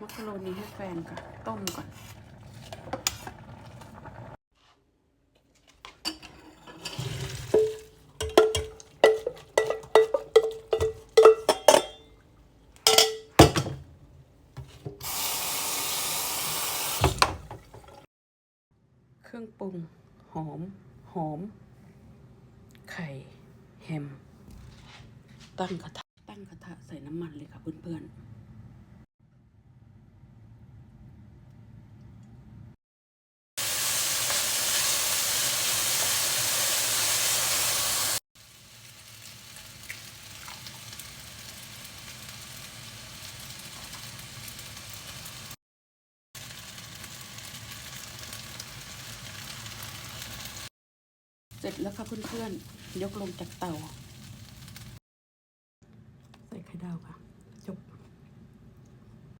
มักกะโรนีให้แฟนก่อน ต้มก่อน เครื่องปรุง หอม หอม ไข่ แฮม ตั้งกระทะ ตั้งกระทะใส่น้ำมันเลยค่ะเพื่อนๆ ร็จแล้วค่ะเพื่อนๆ ยกลงจากเตา ใส่ไข่ดาวค่ะ